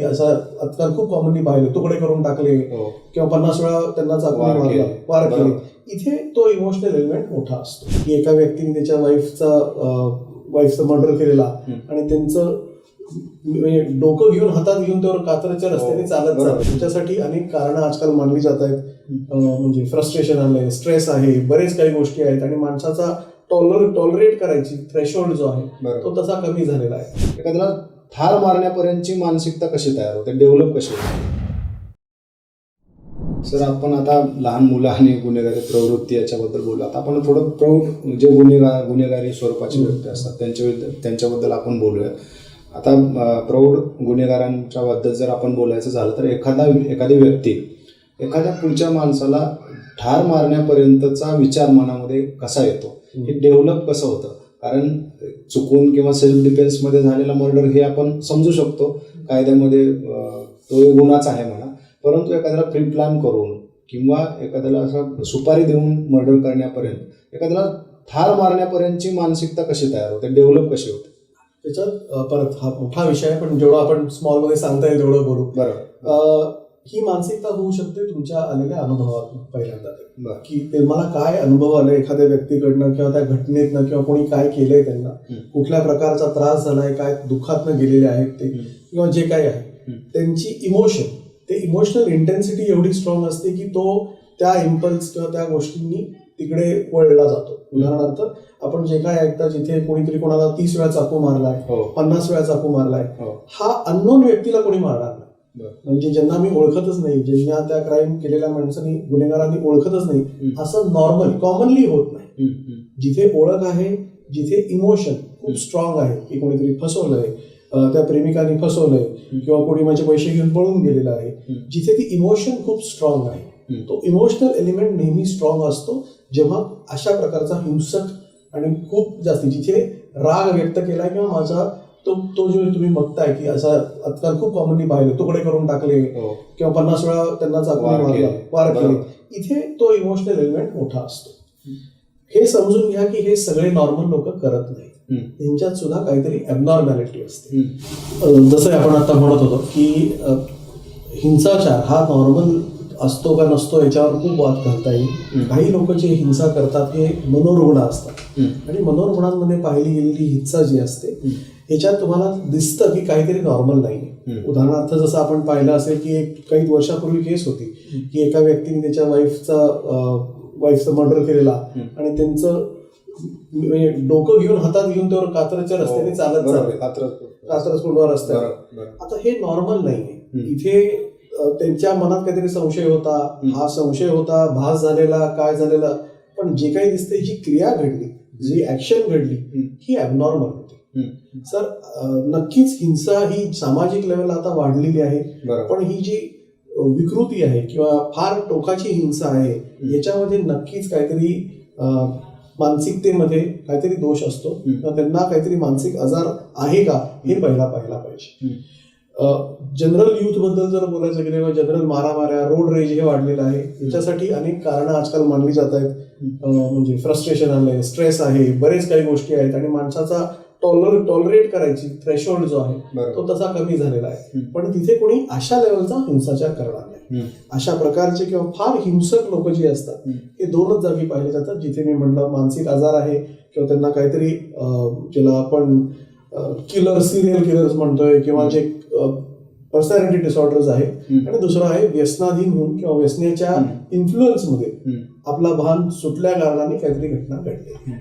की असं आजकाल खूप कॉमनली पाहिलं. तुकडे करून टाकले हो. किंवा पन्नास वेळा त्यांना चाकूने मारला. केले. वार केले. इथे तो इमोशनल एलिमेंट मोठा असतो. की एका व्यक्तीने त्याच्या वाईफचा वाईफचं मर्डर केलेला. आणि त्यांचं म्हणजे डोकं घेऊन हातात घेऊन त्यावर कात्रच्या रस्त्याने हो, चालत बरोबर. जातात त्याच्यासाठी अनेक कारणं आजकाल मानली जात आहेत. म्हणजे फ्रस्ट्रेशन आलंय स्ट्रेस आहे बरेच काही गोष्टी आहेत आणि माणसाचा टॉलर टॉलरेट करायची थ्रेशोल्ड जो आहे तो तसा कमी झालेला आहे. एखाद्याला ठार मारण्यापर्यंतची मानसिकता कशी तयार होते? डेव्हलप कशी होते? सर आपण आता लहान मुलं आणि गुन्हेगारी प्रवृत्ती याच्याबद्दल बोलू आता आपण थोडं प्रौढ जे गुन्हेगार गुन्हेगारी स्वरूपाचे व्यक्ती असतात. त्यांच्या त्यांच्याबद्दल आपण बोलूया आता प्रौढ गुन्हेगारांच्या बद्दल जर आपण बोलायचं झालं तर एखादा एखादी व्यक्ती एखाद्या पुढच्या माणसाला ठार मारण्यापर्यंतचा विचार मनामध्ये कसा येतो? हे डेव्हलप कसं होतं? कारण चुकून किंवा सेल्फ डिफेन्समध्ये झालेला मर्डर हे आपण समजू शकतो. कायद्यामध्ये तो एक गुन्हाच आहे म्हणा. परंतु एखाद्याला प्री प्लॅन करून किंवा एखाद्याला असं सुपारी देऊन मर्डर करण्यापर्यंत एखाद्याला ठार मारण्यापर्यंतची मानसिकता कशी तयार होते? डेव्हलप कशी होते? त्याच्यात परत हा मोठा विषय आहे पण जेवढं आपण स्मॉलमध्ये सांगता येईल तेवढं बोलू. अं, ही मानसिकता होऊ शकते तुमच्या आलेल्या अनुभवातून पहिल्यांदा की ते मला काय अनुभव आले एखाद्या व्यक्तीकडनं किंवा त्या घटनेतनं किंवा कोणी काय केलंय त्यांना. कुठल्या प्रकारचा त्रास झालाय? काय दुःखातनं गेलेले आहेत ते. किंवा जे काही आहे. त्यांची इमोशन ते इमोशनल इंटेन्सिटी एवढी स्ट्रॉंग असते की तो त्या इम्पल्स किंवा त्या गोष्टींनी तिकडे वळला जातो. उदाहरणार्थ आपण जे काय ऐकता जिथे कोणीतरी कोणाला तीस वेळा चाकू मारलाय हो. पन्नास वेळा चाकू मारलाय हो. हा अननोन व्यक्तीला कोणी मारणार. म्हणजे ज्यांना मी ओळखतच नाही ज्यांना त्या क्राईम केलेल्या माणसांनी गुन्हेगारांनी ओळखतच नाही. असं नॉर्मली कॉमनली होत नाही. जिथे ओळख आहे जिथे इमोशन खूप स्ट्रॉंग आहे की कोणीतरी फसवलंय त्या प्रेमिकाने फसवलंय किंवा कोणी माझे पैसे घेऊन पळून गेलेलं आहे. जिथे ती इमोशन खूप स्ट्रॉंग आहे. तो इमोशनल एलिमेंट नेहमी स्ट्रॉंग असतो जेव्हा अशा प्रकारचा हिंसक आणि खूप जास्ती जिथे राग व्यक्त केलाय किंवा माझा तो तो जो तुम्ही बघताय की असा आजकाल खूप कॉमनली पाहिलं तुकडे करून टाकले हो किंवा पन्नास वेळा त्यांना चाकूने मारला. वार केले. इथे तो इमोशनल एलिमेंट मोठा असतो हे समजून घ्या की हे सगळे नॉर्मल लोक करत नाही. त्यांच्यात सुद्धा काहीतरी ॲबनॉर्मॅलिटी असते जसं आपण आता म्हणत होतो की हिंसाचार हा नॉर्मल असतो का नसतो याच्यावर खूप वाद करता येईल. काही लोक जे हिंसा करतात हे मनोरुग्ण असतात. आणि मनोरुग्णांमध्ये पाहिली गेलेली हिंसा जी असते हम्म. ह्याच्यात तुम्हाला दिसतं की काहीतरी नॉर्मल नाही. उदाहरणार्थ जसं आपण पाहिलं असेल की एक काही वर्षापूर्वी केस होती की एका व्यक्तीने त्याच्या वाईफचा वाईफचं मर्डर केलेला. आणि त्यांचं म्हणजे डोकं घेऊन हातात घेऊन त्यावर कात्रच्या रस्त्याने चालत हो, आहे. जात कात्रज कात्रज कुंडवा रस्त्यावर. आता हे नॉर्मल नाहीये हम्म. इथे त्यांच्या मनात काहीतरी संशय होता. हा संशय होता भास झालेला काय झालेला. पण जे काही दिसते जी क्रिया घडली जी ऍक्शन घडली. ही ॲबनॉर्मल होती. सर नक्कीच हिंसा ही सामाजिक लेवलला आता वाढलेली आहे. पण ही जी विकृती आहे किंवा फार टोकाची हिंसा आहे याच्यामध्ये नक्कीच काहीतरी मानसिकतेमध्ये काहीतरी दोष असतो. त्यांना काहीतरी मानसिक आजार आहे का हे पहिला पाहायला पाहिजे. जनरल युथबद्दल जर बोलायचं गेलं जनरल मारामाऱ्या रोड रेज हे वाढलेलं आहे याच्यासाठी अनेक कारणं आजकाल मानली जात आहेत म्हणजे फ्रस्ट्रेशन आलंय स्ट्रेस आहे बरेच काही गोष्टी आहेत आणि माणसाचा टॉलर टॉलरेट करायची थ्रेशोल्ड जो आहे तो तसा कमी झालेला आहे. पण तिथे कोणी अशा लेवलचा हिंसाचार करणार नाही. अशा प्रकारचे किंवा फार हिंसक लोक जी असतात. हे दोनच जागी पाहिले जातात जिथे मी म्हणलं मानसिक आजार आहे किंवा त्यांना काहीतरी ज्याला आपण किलर सिरियल किलर्स म्हणतोय किंवा जे पर्सनॅलिटी डिसऑर्डर्स आहे हम्म. आणि दुसरं आहे व्यसनाधीन होऊन किंवा व्यसनेच्या. इन्फ्लुएन्समध्ये. आपला भान सुटल्या कारणाने काहीतरी घटना घडली